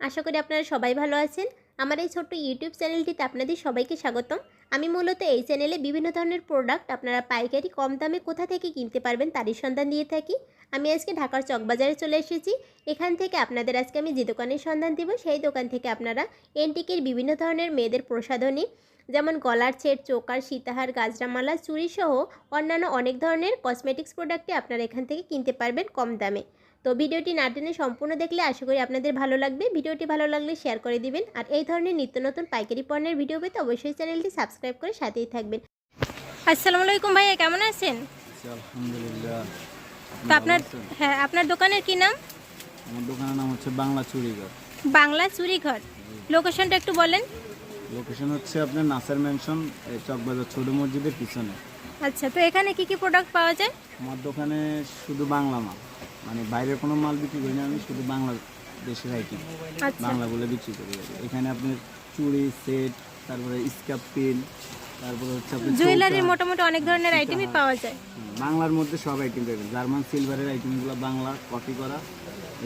আশা করি আপনারা সবাই ভালো আছেন। আমার এই ছোট্ট ইউটিউব চ্যানেলটিতে আপনাদের সবাইকে স্বাগতম। আমি মূলত এই চ্যানেলে বিভিন্ন ধরনের প্রোডাক্ট আপনারা পাইকারি কম দামে কোথা থেকে কিনতে পারবেন তারই সন্ধান দিয়ে থাকি। আমি আজকে ঢাকার চকবাজারে চলে এসেছি। এখান থেকে আপনাদের আজকে আমি যে দোকানের সন্ধান দিব, সেই দোকান থেকে আপনারা এনটিকের বিভিন্ন ধরনের মেয়েদের প্রসাধনী, যেমন গলার সেট চোকার, সীতাহার, গাজরামালা চুড়ি সহ অন্যান্য অনেক ধরনের কসমেটিক্স প্রোডাক্টে আপনারা এখান থেকে কিনতে পারবেন কম দামে। তো ভিডিওটি না টেনে সম্পূর্ণ দেখলে আশা করি আপনাদের ভালো লাগবে। ভিডিওটি ভালো লাগলে শেয়ার করে দিবেন। আর এই ধরনের নিত্য নতুন পাইকারি পণ্যের ভিডিও পেতে অবশ্যই চ্যানেলটি সাবস্ক্রাইব করে সাথেই থাকবেন। আসসালামু আলাইকুম ভাইয়া কেমন আছেন? আলহামদুলিল্লাহ। তো আপনার হ্যাঁ আপনার দোকানের কি নাম? আমার দোকানের নাম হচ্ছে বাংলা চুরিঘর বাংলা চুরিঘর লোকেশনটা একটু বলেন। লোকেশন হচ্ছে আপনার নাসার ম্যানশন চকবাজার ছোট মসজিদের পিছনে। আচ্ছা তো এখানে কি কি প্রোডাক্ট পাওয়া যায়? আমার দোকানে শুধু বাংলা মাল। মানে বাইরের কোনো মাল বিক্রি করি না আমি শুধু বাংলা দেশের আইটেম আচ্ছা। বাংলাগুলো বিক্রি করি এখানে আপনার চুড়ি সেট তারপরে স্কাপ পেন তারপরে হচ্ছে আপনার জুয়েলারির মোটামুটি অনেক ধরনের আইটেমই পাওয়া যায়। বাংলার মধ্যে সব আইটেম পাবেন। জার্মান সিলভারের আইটেমগুলো বাংলা কপি করা।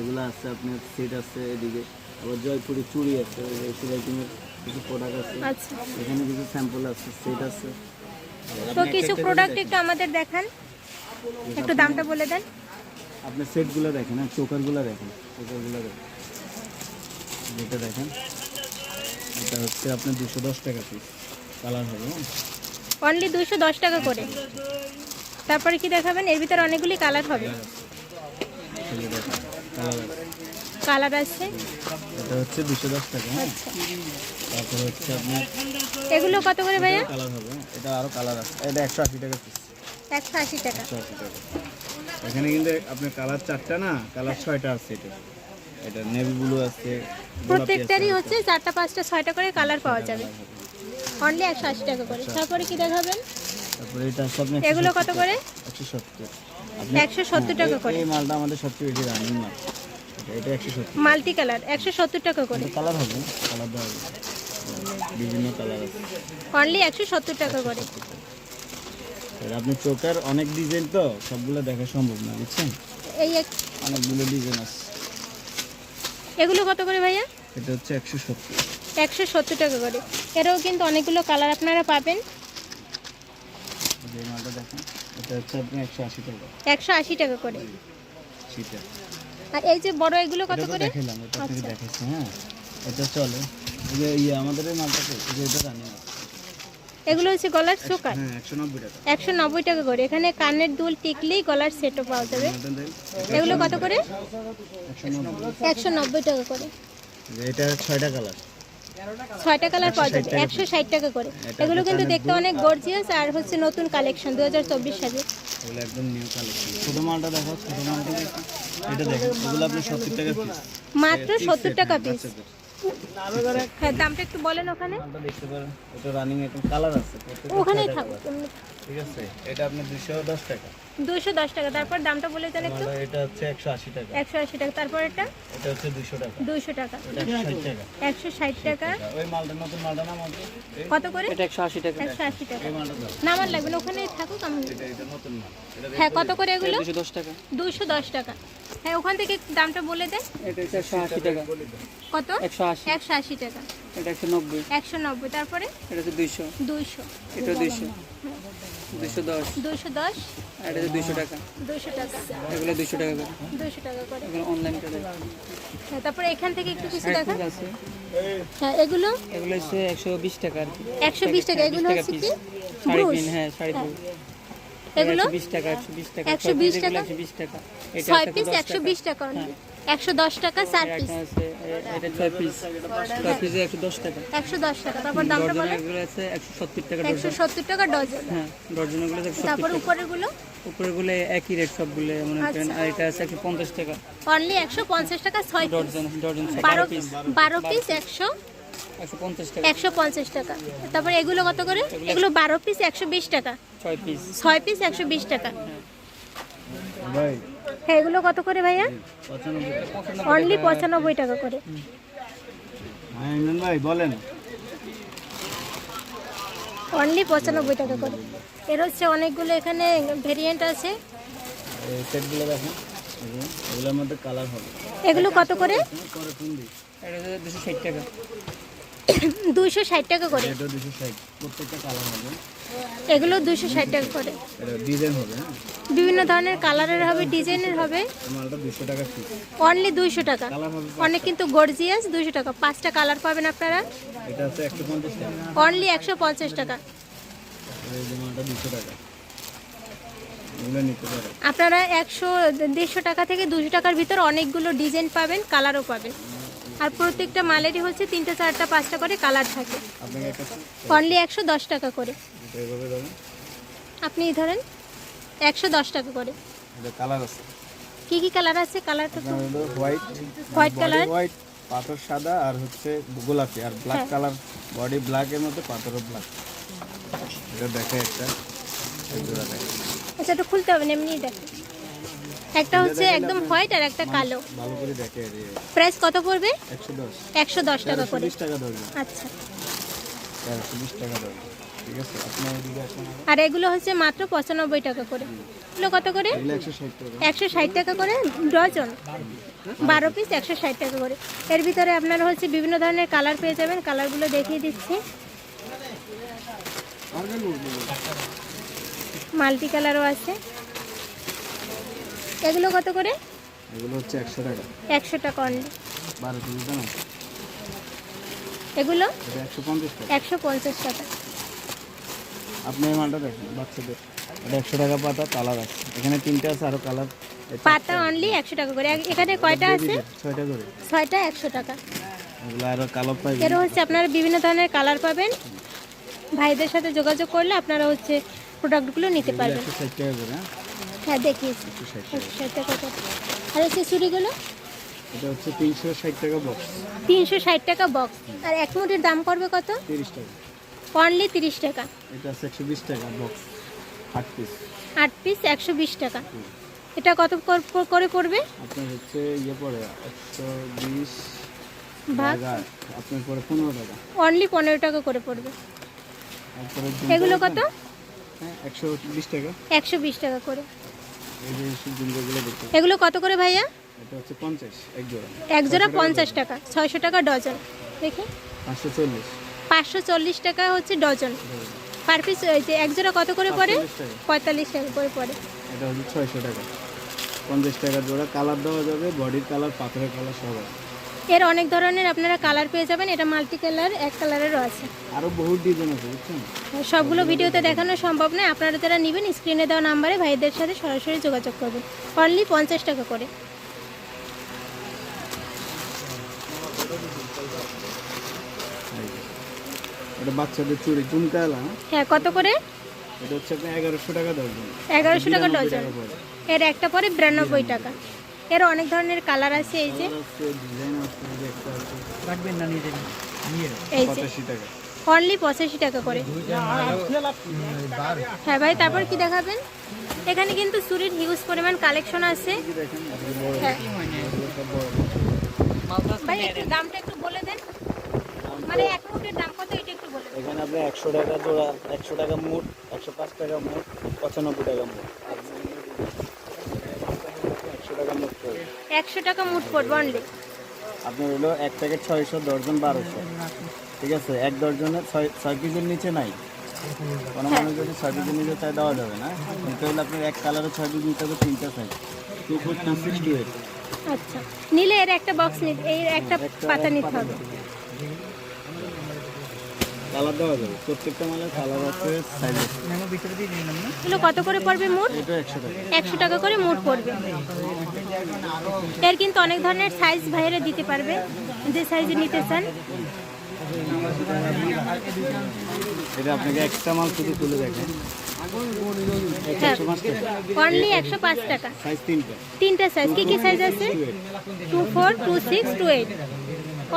এগুলো আছে আপনার সেট আছে এদিকে। আবার জয়পুরি চুড়ি আছে এইসব আইটেমের কিছু প্রোডাক্ট আছে। আচ্ছা। এখানে কিছু স্যাম্পল আছে সেট আছে। তো কিছু প্রোডাক্ট একটু আমাদের দেখান। একটু দামটা বলে দেন। আপনার সেটগুলো দেখেন হ্যাঁ চোকারগুলো দেখেন চোকারগুলো দেখেন। যেটা দেখেন এটা হচ্ছে আপনার দুশো দশ টাকা পিস কালার হবে হ্যাঁ। অনলি দুশো দশ টাকা করে। তারপরে কি দেখাবেন? এর ভিতরে অনেকগুলি কালার হবে। কালার আছে। এটা হচ্ছে দুশো দশ টাকা হ্যাঁ। আচ্ছা। হচ্ছে আপনার এগুলো কত করে ভাইয়া? কালার হবে হ্যাঁ? এটা আরও কালার আছে। এটা একশো আশি টাকা পিস একশো আশি টাকা। একশো আশি টাকা। এখানে কিন্তু আপনার কালার চারটা না? কালার ছয়টা আছে এটা। এটা নেভি ব্লু আছে প্রত্যেকটারই হচ্ছে চারটা পাঁচটা ছয়টা করে কালার পাওয়া যাবে। অনলি একশো আশি টাকা করে। তারপরে কি দেখাবেন? তারপরে এটা আপনার এগুলো কত করে? একশো সত্তর। একশো সত্তর টাকা করে। এই মালটা আমাদের সবচেয়ে বেশি রানিং মাল। এটা- একশো সত্তর। মাল্টি কালার একশো সত্তর টাকা করে। কালার হবে কালার দেওয়া হবে। বিভিন্ন কালার আছে। অনলি একশো সত্তর টাকা করে। আপনি চোখের অনেক ডিজাইন তো সবগুলো দেখা সম্ভব না বুঝছেন? এই এক অনেকগুলো ডিজাইন আছে। এগুলো কত করে ভাইয়া? এটা হচ্ছে একশো সত্তর। একশো সত্তর টাকা করে। এরও কিন্তু অনেকগুলো কালার আপনারা পাবেন। দেখেন এটা হচ্ছে আপনি একশো আশি টাকা। একশো আশি টাকা করে। সেটা। আর এই যে বড় এগুলো কত করে? দেখাইলাম এটা আচ্ছা। হ্যাঁ? এটা চলে। এই যে আমাদের মালটা এটা রানিং এগুলো হচ্ছে গলার চোকার। হ্যাঁ একশো নব্বই টাকা। করে। এখানে কানের দুল টিকলেই গলার সেটও পাওয়া যাবে। এগুলো কত করে? একশো নব্বই। টাকা করে। এটা ছয়টা কালার। ছয়টা কালার পাওয়া যাবে। একশো ষাট টাকা। করে। এগুলো কিন্তু দেখতে অনেক গর্জিয়াস আর হচ্ছে নতুন কালেকশন দু হাজার চব্বিশ সালে। এগুলো একদম নিউ কালেকশন ছোটো মালটা দেখো ছোটো মালটা দেখো। এটা দেখো এগুলো আপনি সত্তর টাকা পিস মাত্র সত্তর টাকা পিস হ্যাঁ দামটা একটু বলেন ওখানে। দামটা দেখতে পারেন। এটা রানিং একদম কালার আছে। ওখানেই ঠিক আছে? এটা আপনার দুইশো দশ টাকা। দুশো দশ টাকা। তারপর দামটা বলে দেন একটু। এটা হচ্ছে একশো আশি টাকা। একশো আশি টাকা। তারপর এটা? এটা হচ্ছে দুশো টাকা। দুশো টাকা। একশো ষাট টাকা। ওই মালটা নতুন মালটা নাম কত করে? এটা একশো আশি টাকা। একশো আশি টাকা। এই মালটা দাও না আমার লাগবে না। ওখানেই থাকুক আমি এটা এটা নতুন মাল। হ্যাঁ কত করে এগুলো? দুশো দশ টাকা। দুশো দশ টাকা। হ্যাঁ ওখান থেকে একটু দামটা বলে দেন। এটা একশো আশি টাকা। কত? একশো আশি। একশো আশি টাকা। এটা একশো নব্বই। একশো নব্বই। তারপরে? এটা হচ্ছে দুইশো। দুইশো। এটা দুইশো। দুশো দশ। দুশো দশ। এটা দুইশো টাকা। দুশো টাকা। এগুলো দুইশো টাকা করে। দুশো টাকা করে। এগুলো অনলাইন করে। হ্যাঁ তারপরে এখান থেকে একটু কিছু দেখান। আছে। হ্যাঁ এগুলো? এগুলো হচ্ছে একশো বিশ টাকা আর কি। একশো বিশ টাকা এগুলো হচ্ছে কি? শাড়ি পিন হ্যাঁ শাড়ি পিন এগুলো? বিশ টাকা একশো বিশ টাকা। একশো বিশ টাকা? একশো বিশ টাকা। এটা ছয় আছে পিস দশ একশো টাকা। বিশ টাকা একশো দশ টাকা চার পিস এটা আছে এ- এটা ছয় পিস ছয় পিসে একশো দশ টাকা। একশো দশ টাকা। তারপর দামটা বলেন। এগুলো আছে একশো সত্তর টাকা একশো ডর্জন সত্তর টাকা ডজন হ্যাঁ এগুলো আছে একশো তারপর সত্তর টাকা উপরেরগুলো একই রেট সবগুলো মনে করেন আচ্ছা। আর এটা আছে একশো পঞ্চাশ টাকা। অনলি একশো পঞ্চাশ টাকা ছয় পিস ডর্জন ডর্জন বারো বারো পিস বারো পিস একশো একশো পঞ্চাশ টাকা। একশো পঞ্চাশ টাকা। তারপরে এগুলো কত করে? এগুলো বারো পিস একশো বিশ টাকা। ছয় পিস ছয় পিস একশো বিশ টাকা। ভাই। হ্যাঁ এগুলো কত করে ভাইয়া? পঁচানব্বই অনলি পঁচানব্বই টাকা করে। হ্যাঁ ভাই বলেন। অনলি পঁচানব্বই টাকা করে। এর হচ্ছে অনেকগুলো এখানে ভেরিয়েন্ট আছে। সেটগুলো দেখেন। এগুলো- এগুলোর মধ্যে কালার হবে। এগুলো কত করে? পরে ফোন দিই এটা হচ্ছে দুশো ষাট টাকা। দুশো ষাট টাকা করে। এটা দুশো ষাট। প্রত্যেকটা কালার হবে। এগুলো দুশো ষাট টাকা করে। এটা ডিজাইন হবে হ্যাঁ? বিভিন্ন ধরনের কালারের হবে ডিজাইনের হবে। মালটা দুশো টাকা পিস অনলি দুইশো টাকা। কালার হবে অনেক কিন্তু গর্জিয়াস দুইশো টাকা। পাঁচটা কালার পাবেন আপনারা। এটা একশো পঞ্চাশ টাকা। অনলি একশো পঞ্চাশ টাকা। এই মালটা দুশো টাকা। আপনারা একশো দেড়শো টাকা থেকে দুশো টাকার ভিতর অনেকগুলো ডিজাইন পাবেন কালারও পাবেন। আর প্রত্যেকটা মালেরই হচ্ছে তিনটা চারটা পাঁচটা করে কালার থাকে। অনলি একশো দশ টাকা করে। আপনি ধরেন একশো দশ টাকা করে। কালার আছে। কি কি কালার আছে? কালারটা তো হলো হোয়াইট। কালার। হোয়াইট পাথর সাদা আর হচ্ছে গোলাপি। আর ব্ল্যাক হ্যাঁ। কালার বডি ব্ল্যাক এর মধ্যে পাথরও ব্ল্যাক। এটা দেখে একটা। দেখে আচ্ছা একটু খুলতে হবে না এমনিই দেখেন। একটা হচ্ছে একদম হোয়াইট আর একটা কালো। ভালো করে দেখে প্রাইস কত পড়বে? একশো দশ। একশো দশ টাকা করে। বিশ টাকা ধরবেন আচ্ছা। তেরোশো বিশ টাকা ধরবেন ঠিক আছে আপনার এদিকে আসেন। আর এগুলো হচ্ছে মাত্র পঁচানব্বই টাকা করে। এগুলো কত করে? এগুলো একশো ষাট টাকা। একশো ষাট টাকা করে ডজন। বারো পিস একশো ষাট টাকা করে। এর ভিতরে আপনারা হচ্ছে বিভিন্ন ধরনের কালার পেয়ে যাবেন। কালারগুলো দেখিয়ে দিচ্ছি। মাল্টি কালারও আছে। এগুলো কত করে? এগুলো হচ্ছে একশো টাকা। একশো টাকা অনলি বারো পিস দাম এগুলো? একশো পঞ্চাশ টাকা। একশো পঞ্চাশ টাকা। আপনি এই মালটা দেখেন বাচ্চাদের। এটা একশো টাকা পাতা কালার আছে। এখানে তিনটে আছে আরও কালার। পাতা অনলি একশো টাকা করে। এখানে কয়টা আছে? ছয়টা করে। ছয়টা একশো টাকা। এগুলো আরও কালার পাইবে এরও হচ্ছে আপনারা বিভিন্ন ধরনের কালার পাবেন। ভাইদের সাথে যোগাযোগ করলে আপনারা হচ্ছে প্রোডাক্টগুলো নিতে পারবেন। একশো ষাট টাকা করে হ্যাঁ হ্যাঁ দেখিয়েছি ষাট টাকা। আর হচ্ছে চুড়িগুলো? এটা হচ্ছে টাকা বক্স টাকা আর এক মুঠির দাম করবে কত? তিরিশ টাকা। অনলি তিরিশ টাকা। এটা বক্স পিস টাকা এটা কত করে পড়বে? আপনার হচ্ছে ইয়ে পড়ে একশো বিশ ভাগ আপনার পনেরো টাকা। অনলি পনেরো টাকা করে পড়বে। এগুলো কত? হ্যাঁ একশো বিশ টাকা। একশো বিশ টাকা করে। এগুলো কত করে ভাইয়া? এটা হচ্ছে পঞ্চাশ এক জোড়া। এক জোড়া পঞ্চাশ টাকা ছয়শো টাকা ডজন। দেখি। পাঁচশো চল্লিশ। টাকা হচ্ছে ডজন। পার পিস এক জোড়া কত করে পড়ে? পঁয়তাল্লিশ টাকা করে পড়ে। এটা হচ্ছে ছয়শো টাকা। পঞ্চাশ টাকা জোড়া। কালার দেওয়া যাবে বডির কালার পাথরের কালার সব আছে। এর অনেক ধরনের আপনারা কালার পেয়ে যাবেন। এটা মাল্টি কালার এক কালারেরও আছে। আরও বহুত ডিজাইন আছে বুঝছেন? সবগুলো ভিডিওতে দেখানো সম্ভব নয়। আপনারা যারা নেবেন স্ক্রিনে দেওয়া নাম্বারে ভাইদের সাথে সরাসরি যোগাযোগ করবেন। অনলি পঞ্চাশ টাকা করে। এটা বাচ্চাদের চুড়ি ঝুমকা এলা হ্যাঁ? কত করে? এটা হচ্ছে আপনার এগারোশো টাকা এগারোশো টাকা ডজন এর একটা পরে বিরানব্বই টাকা। এর অনেক ধরনের কালার আছে এই যে। রাখবেন না নিয়ে এই যে অনলি পঁচাশি টাকা করে। হ্যাঁ ভাই তারপর কি দেখাবেন? এখানে কিন্তু চুরির হিউজ পরিমাণ কালেকশন আছে। হ্যাঁ। মালটা ভাই একটু দামটা একটু বলে দেন। মানে এক মুঠের দাম কত এটা একটু বলে এখানে আপনি একশো টাকা জোড়া একশো টাকা মুট একশো পাঁচ টাকা মুট পঁচানব্বই টাকা মুট। একশো টাকা মুট পড়বে। একশো টাকা মুঠ পড়বে অনলি আপনার হলো এক প্যাকেট ছয়শো দর্জন বারোশো। ঠিক আছে? এক দর্জনে ছয় ছয় পিসের নিচে নাই। কোনো মানুষ যদি ছয় পিসের নিচে চাই দেওয়া যাবে না? নিতে হলে আপনার এক কালারে ছয় পিস নিতে হবে তিনটা size two four two six two eight আচ্ছা। নিলে এর একটা বক্স নিতে এই একটা পাতা নিতে হবে। কালার দেওয়া যাবে। প্রত্যেকটা মালের কালার আছে সাইজ আছে। এগুলো কত করে পড়বে মুঠ এটা একশো টাকা। একশো টাকা করে মুঠ পড়বে। এর কিন্তু অনেক ধরনের সাইজ ভাইয়েরা দিতে পারবে যে সাইজে নিতে চান। এটা আপনাকে এক্সট্রা মাল শুধু তুলে দেখেন হ্যাঁ অনলি একশো পাঁচ টাকা। সাইজ তিনটা। তিনটা সাইজ কি কি সাইজ আছে? Two four two six two eight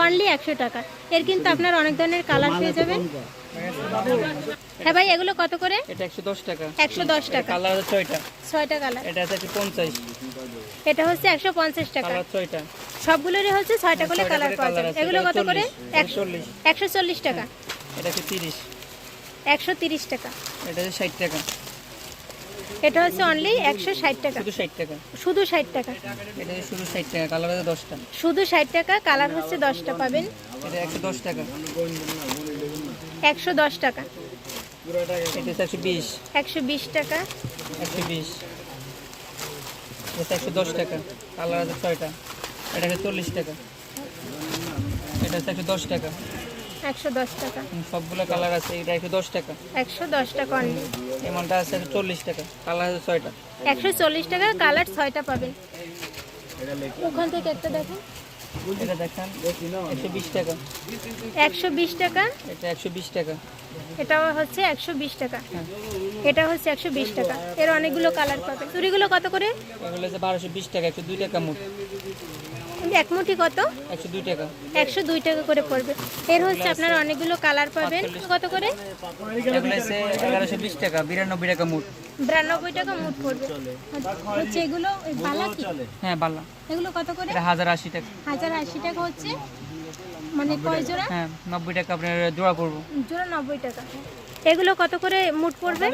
only একশো টাকা। এর কিন্তু আপনার অনেক ধরনের কালার পেয়ে যাবেন হ্যাঁ ভাই এগুলো কত করে? এটা একশো দশ টাকা। একশো দশ টাকা। কালার আছে কালার এটা আছে এটা হচ্ছে একশো পঞ্চাশ টাকা। কালার ছয়টা। সবগুলোরই হচ্ছে ছয়টা করে কালার পাওয়া যাবে। এগুলো কত করে? চল্লিশ, চল্লিশ। একশো চল্লিশ টাকা। এটা তিরিশ। টাকা। এটা আছে ষাট টাকা। এটা হচ্ছে অনলি একশো ষাট টাকা। শুধু ষাট টাকা? শুধু ষাট টাকা। এটা শুধু ষাট টাকা কালার আছে দশটা। শুধু ষাট টাকা কালার হচ্ছে দশটা পাবেন। এটা একশো দশ টাকা। একশো দশ টাকা। এটা হচ্ছে একশো বিশ। একশো বিশ টাকা। একশো বিশ। এটা একশো দশ টাকা কালার আছে ছয়টা। এটা হচ্ছে চল্লিশ টাকা। এটা হচ্ছে একশো দশ টাকা। একশো দশ টাকা। সবগুলো কালার আছে এটা একশো দশ টাকা। একশো দশ টাকা অনলি এমনটা আছে একশো চল্লিশ টাকা কালার আছে ছয়টা। একশো চল্লিশ টাকা কালার ছয়টা পাবেন। ওখান থেকে একটা দেখেন। এটা দেখেন একশো বিশ টাকা। একশো বিশ টাকা? এটা একশো বিশ টাকা। এটা হচ্ছে একশো বিশ টাকা। এটা হচ্ছে একশো বিশ টাকা। এর অনেকগুলো কালার পাবেন। চুড়িগুলো কত করে? এগুলো হচ্ছে বারোশো বিশ টাকা একশো দুই টাকা মুঠ এক মুঠি কত? একশো দুই টাকা। করে পড়বে। এর হচ্ছে আপনার অনেকগুলো কালার পাবেন। কত করে? টাকা বিরানব্বই টাকা মুঠ বিরানব্বই টাকা মুঠ পড়বে। হচ্ছে এগুলো বালা কি? হ্যাঁ বাল্লা এগুলো কত করে? হাজার আশি টাকা। হাজার আশি টাকা হচ্ছে। মানে কয় জোড়া? হ্যাঁ নব্বই টাকা আপনার জোড়া পড়ব। জোড়া নব্বই টাকা। এগুলো কত করে মুঠ পড়বে?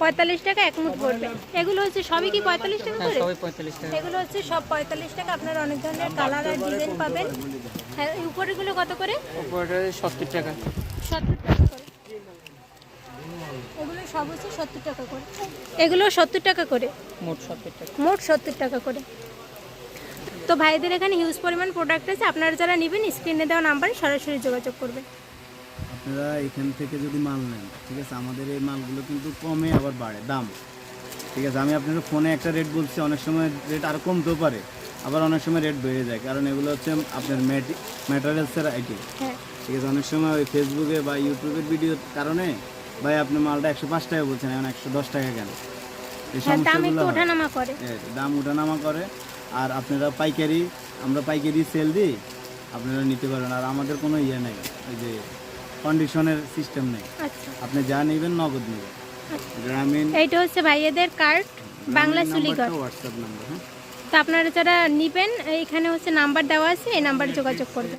পঁয়তাল্লিশ টাকা এক মুঠ পড়বে। এগুলো হচ্ছে সবই কি পঁয়তাল্লিশ টাকা হ্যাঁ করে টাকা। এগুলো হচ্ছে সব পঁয়তাল্লিশ টাকা। আপনার অনেক ধরনের কালার আর ডিজাইন পাবেন। হ্যাঁ উপরেগুলো কত করে? সত্তর টাকা। সত্তর টাকা করে। এগুলো সব হচ্ছে সত্তর টাকা করে। এগুলো সত্তর টাকা করে? মোট সত্তর টাকা। মোট সত্তর টাকা করে। তো ভাইদের এখানে হিউজ পরিমাণ প্রোডাক্ট আছে। আপনারা যারা নেবেন স্ক্রিনে দেওয়া নাম্বারে সরাসরি যোগাযোগ করবেন। আপনারা এখান থেকে যদি মাল নেন ঠিক আছে? আমাদের এই মালগুলো কিন্তু কমে আবার বাড়ে দাম। ঠিক আছে? আমি আপনাদের ফোনে একটা রেট বলছি অনেক সময় রেট আরও কমতেও পারে আবার অনেক সময় রেট বেড়ে যায়। কারণ এগুলো হচ্ছে আপনার ম্যাটেরিয়ালসের আইটেম ঠিক আছে? অনেক সময় ওই ফেসবুকে বা ইউটিউবের ভিডিওর কারণে ভাই আপনি মালটা একশো পাঁচ টাকা বলছেন এখন একশো দশ টাকা কেন? এই হ্যাঁ দাম সমস্যাগুলো। ওঠানামা দাম উঠানামা করে আর আপনারা পাইকারি আমরা পাইকারি সেল দিই আপনারা নিতে পারেন আর আমাদের কোনো ইয়ে নেই ওই যে কন্ডিশনের সিস্টেম নেই। আচ্ছা। আপনি যা নেবেন নগদ নেবেন। গ্রামীণ এইটা হচ্ছে ভাইয়াদের কার্ড বাংলা চুলিঘর হোয়াটসঅ্যাপ নাম্বার হ্যাঁ। তো আপনারা যারা নেবেন এখানে হচ্ছে নাম্বার দেওয়া আছে এই নাম্বারে যোগাযোগ করবেন।